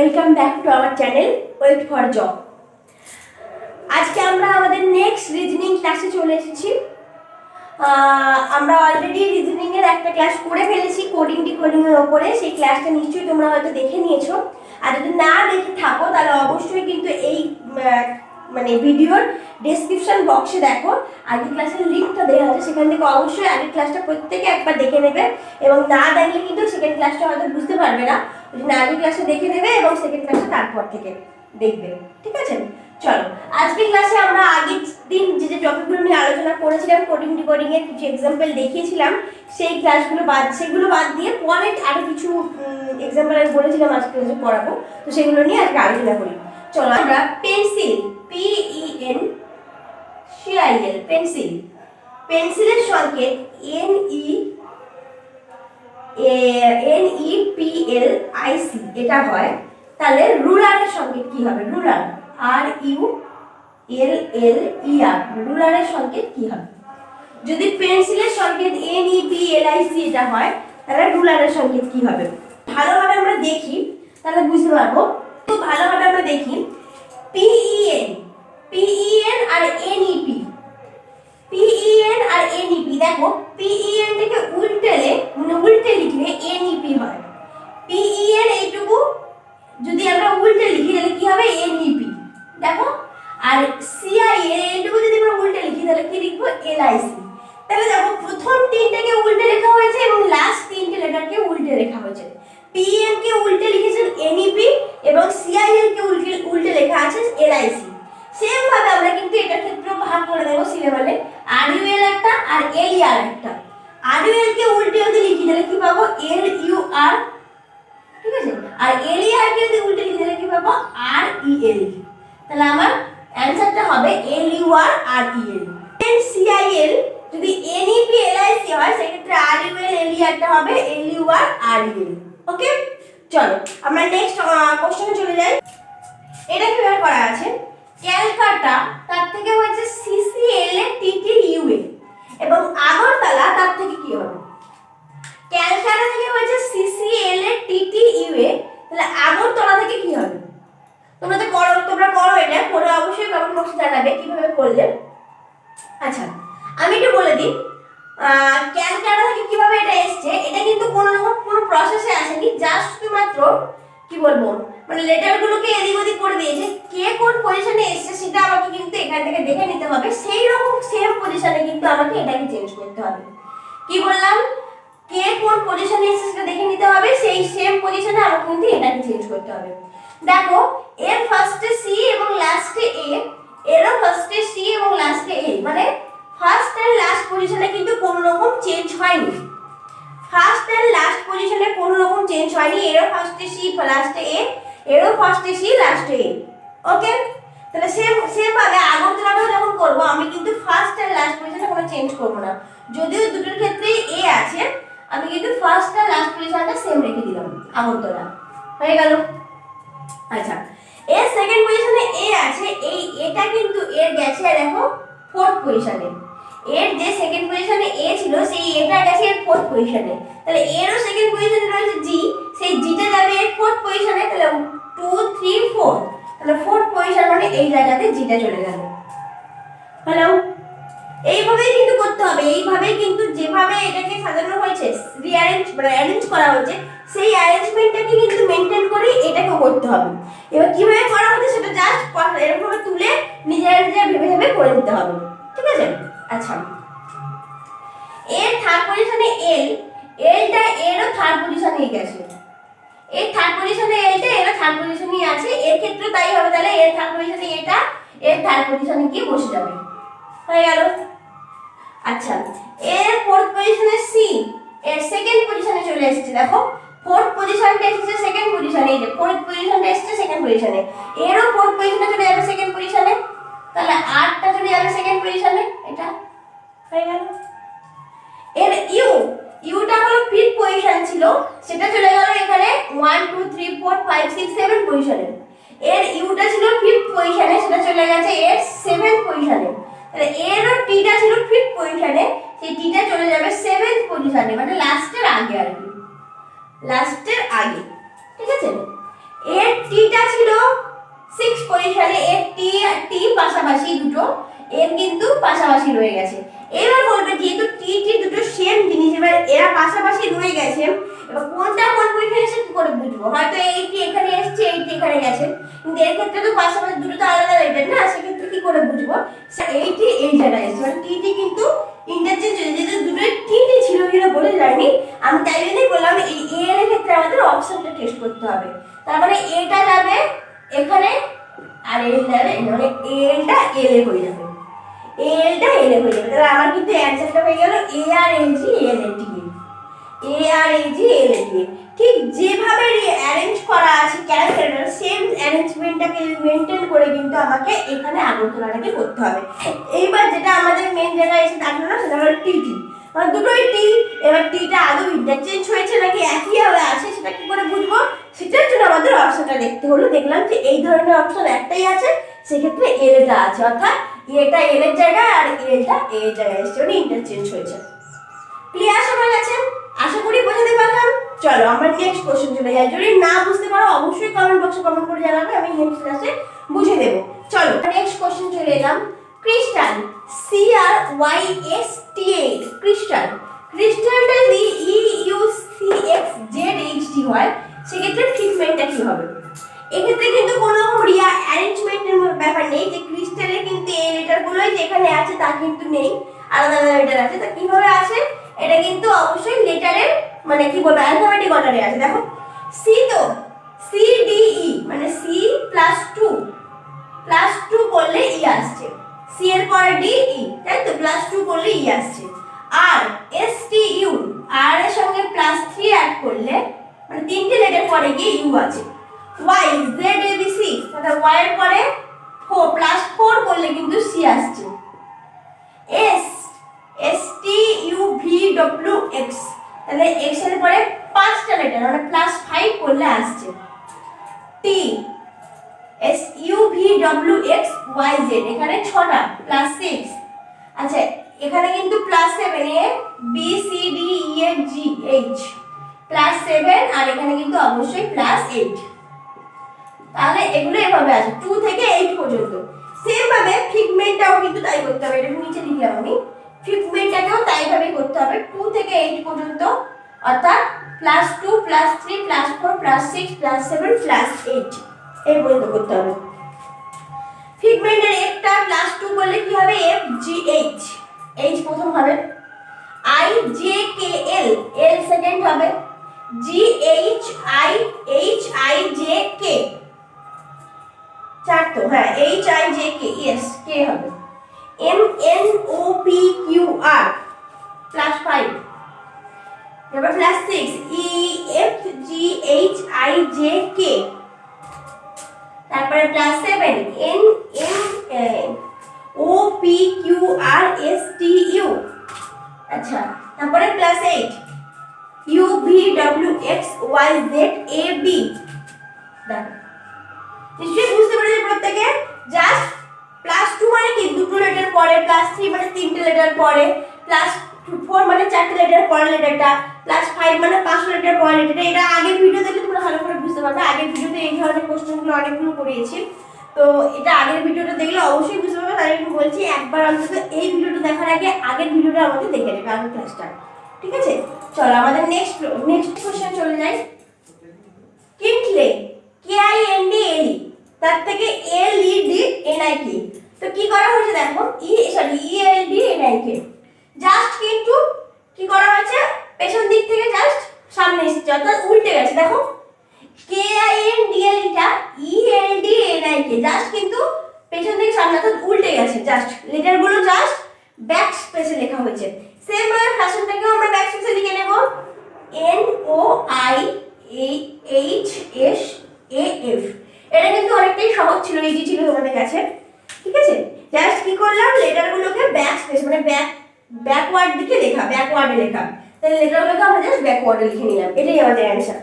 Welcome back to আমার channel wait for job আজকে আমরা আমাদের নেক্সট রিজনিং ক্লাসে চলে এসেছি। আমরা অলরেডি রিজনিংয়ের একটা ক্লাস করে ফেলেছি কোডিং ডিকোডিংয়ের ওপরে। সেই ক্লাসটা নিশ্চয়ই তোমরা হয়তো দেখে নিয়েছো। আর যদি না দেখে থাকো, তাহলে অবশ্যই কিন্তু এই মানে ভিডিওর ডেসক্রিপশন বক্সে দেখো। আগের ক্লাসের লিঙ্কটা দেওয়া আছে, সেখান থেকে অবশ্যই আগের ক্লাসটা প্রত্যেকে একবার দেখে নেবে এবং না দেখলে কিন্তু সেকেন্ড ক্লাসটা হয়তো বুঝতে পারবে না। জন্য আগের ক্লাসে দেখে নেবে এবং সেকেন্ড ক্লাসটা তারপর থেকে দেখবে। ঠিক আছে? চলো, আজকের ক্লাসে আমরা আগের দিন যে যে টপিকগুলো নিয়ে আলোচনা করেছিলাম কোডিং ডিকোডিং কিছু এক্সাম্পল দেখিয়েছিলাম, সেই ক্লাসগুলো বাদ, সেগুলো বাদ দিয়ে পরে আরও কিছু এক্সাম্পল আমি বলেছিলাম আজকে ক্লাসে পড়াবো। তো সেগুলো নিয়ে আজকে আলোচনা করি। চলো, আমরা pencil P E N CIL pencil পেন্সিলের সংকেত N E N E P L I C এটা হয়। তাহলে রুলারের সংকেত কি হবে? রুলার আর ইউ এল এল ই আর রুলারের সংকেত কি হবে? যদি পেন্সিলের সংকেত N E P L I C এটা হয়, তাহলে রুলারের সংকেত কি হবে? ভালোভাবে আমরা দেখি, তাহলে বুঝতে পারব। তো ভালোভাবে আমরা দেখি। পিইএন পিইএন আর এনইপি পিইএন আর এনইপি দেখো পিইএন থেকে উল্টেলে মানে উল্টে লিখলে এনইপি হয়। পিইএন এইটুকু, যদি আমরা উল্টে লিখি, তাহলে কি হবে? এনইপি দেখো, আর সিআইএন এইটুকু যদি আমরা উল্টে লিখি, তাহলে কি লিখব? এলআইসি তাহলে দেখো, প্রথম তিনটাকে উল্টে লেখা হয়েছে এবং লাস্ট তিনটে লেটারকে উল্টে লেখা হয়েছে। পিএম কে উল্টে লিখেছেন এনইপি এবং সিআইএল কে উল্টে উল্টে লেখা আছে এলআইসি সেম ভাবে আমরা কিন্তু এটার ক্ষেত্রেও ভাগ করে দেবো সিলেবালে আরইউএল একটা আর এলইআর একটা। আরইউএল কে উল্টে যদি লিখি, তাহলে কি পাবো? এল ইউ আর ঠিক আছে? আর এলইআর কে যদি উল্টে লিখি, তাহলে কি পাবো? আর ই এল তাহলে আমার অ্যানসারটা হবে L U R R E L N C I L যদি N E P L I C হয়, সেক্ষেত্রে আর ইউ এল এলইআরটা হবে L U R R E এল ওকে চলো আমরা নেক্সট কোশ্চেনে চলে যাই। এটা কীভাবে করা আছে? ক্যালকাটা তার থেকে হয়েছে সিসিএল এ টিটি ইউএ এবং আগরতলা তার থেকে কি হবে? ক্যালকাটা থেকে হয়েছে সিসিএল এ টিটি ইউএ তাহলে আগরতলা থেকে কি হবে? তোমরা তো করো, তোমরা করো এটা, করে অবশ্যই কমেন্ট বক্সে জানাবে কীভাবে করলে। আচ্ছা আমি একটু বলে দিই ক্যালকাটা থেকে কীভাবে এটা এসছে, এটা কিন্তু কোনো রকম কোনো প্রসেসে আসেনি জাস্ট শুধুমাত্র কি বলব? মানে লেটারগুলোকে এদিক ওদিক করে দিয়েছে কে কোন পজিশনে এসছে সেটা আমাকে কিন্তু এখান থেকে দেখে নিতে হবে। সেই রকম সেম পজিশনে কিন্তু আমাকে এটাকে চেঞ্জ করতে হবে। কি বললাম? কে কোন পজিশনে এসছে সেটা দেখে নিতে হবে। সেই সেম পজিশনে আমাকে কিন্তু এটাকে চেঞ্জ করতে হবে। দেখো, এর ফার্স্টে সি লাস্টে এ এরও ফার্স্টে সি লাস্টে এ ওকে তাহলে সেম সেম ভাবে আগরতলাটাও যখন করব, আমি কিন্তু ফার্স্ট এন্ড লাস্ট পজিশনে কোনো চেঞ্জ করব না। যদিও দুটোর ক্ষেত্রেই এ আছে, আমি কিন্তু ফার্স্ট আর লাস্ট পজিশনটা সেম রেখে দিলাম আগরতলা হয়ে গেল? আচ্ছা। এর সেকেন্ড পজিশনে এ আছে, এই এটা কিন্তু এর গেছে, দেখো ফোর্থ পজিশনে এর যে সেকেন্ড পজিশনে এ ছিল, সেই এটা গেছে এর ফোর্থ পজিশনে তাহলে এরও সেকেন্ড পজিশনে রয়েছে জি জিটা যাবে ফোর্থ পজিশনে তাহলে টু থ্রি ফোর তাহলে ফোর্থ পজিশন মানে এই জায়গাতে জিটা চলে গেল। হ্যালো? এইভাবেই কিন্তু করতে হবে। এইভাবেই কিন্তু যেভাবে এটাকে সাজানো হয়েছে রিঅ্যারেঞ্জ মানে অ্যারেঞ্জ করা হয়েছে, সেই অ্যারেঞ্জমেন্টটাকে কিন্তু মেনটেন করেই এটাকে করতে হবে। এবার কীভাবে করা হচ্ছে সেটা জাস্ট এরকম তুলে নিজেরা নিজেরা ভেবে ভেবে করে নিতে হবে। ঠিক আছে? আচ্ছা। এর থার্ড পজিশনে এল এলটা এরও থার্ড পজিশনে গেছে। এর থার্ড পজিশনে এলটা এর থার্ড পজিশনই আছে। এর ক্ষেত্রে তাই হবে, তাহলে এর থার্ড পজিশনে এটা, এর থার্ড পজিশনে গিয়ে বসে যাবে। হয়ে গেল। আচ্ছা এর ফোর্থ পজিশনে সি এর সেকেন্ড পজিশনে চলে এসেছে। দেখো ফোর্থ পজিশনটা এসেছে সেকেন্ড পজিশনে এই যে ফোর্থ পজিশনটা এসেছে সেকেন্ড পজিশনে এরও ফোর্থ পজিশনে চলে যাবে টিটা ছিল ফিফথ পজিশনে সেই টিটা চলে যাবে সেভেন্থ পজিশনে মানে লাস্টের আগে আর কি। লাস্টের আগে, ঠিক আছে? এর টিটা ছিল সিক্স পজিশনে এর টি আর টি পাশাপাশি দুটো এর কিন্তু পাশাপাশি রয়ে গেছে। এবার বলবে যেহেতু টি টি দুটো সেম জিনিস, এবার এরা পাশাপাশি রয়ে গেছে, এবার কোনটা কোন পজিশনে এসে কি করে বুঝব? হয়তো এই টি এখানে এসছে, এই টি এখানে গেছে। কিন্তু এর ক্ষেত্রে তো পাশাপাশি দুটো তো আলাদা লেটার না, সেক্ষেত্রে কি করে বুঝব? এই টি এই জায়গায় এসছে মানে টি টি কিন্তু ইন্টারচেঞ্জ হয়েছে যেহেতু দুটো টি টি ছিল কিনা বলে জানি আমি তাই জন্যই বললাম, এই এ এর ক্ষেত্রে আমাদের অপশনটা টেস্ট করতে হবে। তার মানে এটা যাবে এখানে, আর এল যাবে মানে এলটা এল এ হয়ে যাবে। এলটা এল এ হয়ে যাবে। তাহলে আমার কিন্তু অ্যান্সারটা হয়ে গেল এ আর এল জি এল এ টি এ আর এ জি এল এ টি ঠিক যেভাবে অ্যারেঞ্জ করা আছে ক্যারেক্টারটা সেম অ্যারেঞ্জমেন্টটাকে মেনটেন করে কিন্তু আমাকে এখানে আগরতলাটাকে করতে হবে। এইবার যেটা আমাদের মেন জায়গায় এসে দাঁড়াল না সেটা হলো টিটি দুটোই টি এবার টিটা আদৌ ইন্টারচেঞ্জ হয়েছে নাকি একই ভাবে আছে, সেটা কি করে বুঝব? সেটার জন্য আমাদের অপশনটা দেখতে হলো। দেখলাম যে এই ধরনের অপশন একটাই আছে, সেক্ষেত্রে এলটা আছে। অর্থাৎ এটা এল এর জায়গায় আর এলটা এ জায়গায়। এসছে ইন্টারচেঞ্জ হয়েছে। ক্লিয়ার সবাই গেছে আশা করি বোঝাতে পারলাম। চলো, আমরা নেক্সট কোশ্চেন চলে যাই। যদি না বুঝতে পারো, অবশ্যই কমেন্ট বক্সে কমেন্ট করে জানাবে, আমি নেক্সট ক্লাসে বুঝিয়ে দেবো চলো নেক্সট কোশ্চেন চলে এলাম। Crystal C R Y S T A crystal ক্রিস্টালটা যদি E U C X Z H T হয়, সেক্ষেত্রে ট্রিটমেন্টটা কি হবে? এক্ষেত্রে কিন্তু কোনো রকম রিয়া অ্যারেঞ্জমেন্টের ব্যাপার নেই, যে ক্রিস্টালে কিন্তু এই লেটারগুলোই যেখানে আছে তা কিন্তু নেই। আলাদা আলাদা লেটার আছে, তা কীভাবে আছে? এটা কিন্তু অবশ্যই লেটারের মানে কি বলব অ্যালফাবেটিক অর্ডারে আছে। দেখো সি তো সি ডি ই মানে C plus two plus two করলে ই আসছে। সি এর পরে ডি ই তাই তো? প্লাস টু করলে ই আসছে। আর এস টি ইউ আর এর সঙ্গে প্লাস থ্রি অ্যাড করলে মানে তিনটে লেটার পরে গিয়ে ইউ আছে। Y Z A B C অর্থাৎ ওয়াই এর পরে ফোর প্লাস ফোর করলে কিন্তু সি আসছে। S S T U V W X তাহলে এক্সের পরে পাঁচটা লেটার মানে প্লাস ফাইভ করলে আসছে। T S U V W X Y Z এখানে ছটা প্লাস সিক্স আচ্ছা এখানে কিন্তু plus seven A B C D E F G H plus seven আর এখানে কিন্তু অবশ্যই প্লাস এইট তাহলে এগুলো এভাবে আছে টু থেকে এইট পর্যন্ত। সেম ভাবে ফিগমেন্টটাও কিন্তু তাই করতে হবে, এটা নিচে লিখলাম আমি ফিগমেন্টটাকেও তাই ভাবে করতে হবে টু থেকে এইট পর্যন্ত অর্থাৎ plus two plus three plus four plus six plus seven plus eight এই পর্যন্ত করতে হবে। ফিগমেন্টের একটা প্লাস টু করলে কি হবে? এফ জি এইচ এইচ প্রথম হবে। I J K L L second হবে। G H I H I J K চার তো হ্যাঁ H I J K yes K হবে। M N O P Q R plus five এবার plus six E F G H I J K তারপরে plus seven N M O P Q R S T U আচ্ছা তারপরে plus eight U V W X Y Z A B নিশ্চয়ই বুঝতে পেরেছি প্রত্যেকে? Just plus two মানে কি? দুটো লেটার পরে প্লাস থ্রি মানে তিনটে লেটার পরে প্লাস ফোর মানে চারটে লেটার পরে লেটারটা প্লাস ফাইভ মানে পাঁচশো লিটার পরে লেটারটা এটা আগের ভিডিও দেখলে তোমরা ভালো করে বুঝতে পারবে। আগের ভিডিওতে এই ধরনের কোশ্চেনগুলো অনেকগুলো করিয়েছি। তো এটা আগের ভিডিওটা দেখলে অবশ্যই বুঝতে পারবে। তাই আমি বলছি, একবার অন্তত এই ভিডিওটা দেখার আগে আগের ভিডিওটা আমাদের দেখে নেবে আগের ক্লাসটা ঠিক আছে? চলো আমাদের নেক্সট নেক্সট কোশ্চেন চলে যাই। Kindle K I N D L তার থেকে L E D N I K তো কি করা হয়েছে দেখো? E sorry E L D N I K just কিন্তু কি করা হয়েছে পেছন দিক থেকে জাস্ট অর্থাৎ উল্টে গেছে, দেখো। K I N D L eta E L D N I K just কিন্তু পেছন থেকে সামনে, অর্থাৎ উল্টে গেছে জাস্ট লেটারগুলো জাস্ট ব্যাক স্পেসে লেখা হয়েছে। সেম ভাবে ফ্যাশনটাকেও আমরা ব্যাক স্পেসে লিখে নেব। N O I H S A F এটা কিন্তু অনেকটাই সহজ ছিল ইজি ছিল তোমাদের কাছে। ঠিক আছে? জাস্ট কি করলাম? লেটারগুলোকে ব্যাক স্পেস মানে ব্যাক ব্যাকওয়ার্ড দিকে লেখা ব্যাকওয়ার্ডে লেখা। তাহলে লেটারগুলোকে আমরা জাস্ট ব্যাকওয়ার্ডে লিখে নিলাম এটাই আমাদের অ্যান্সার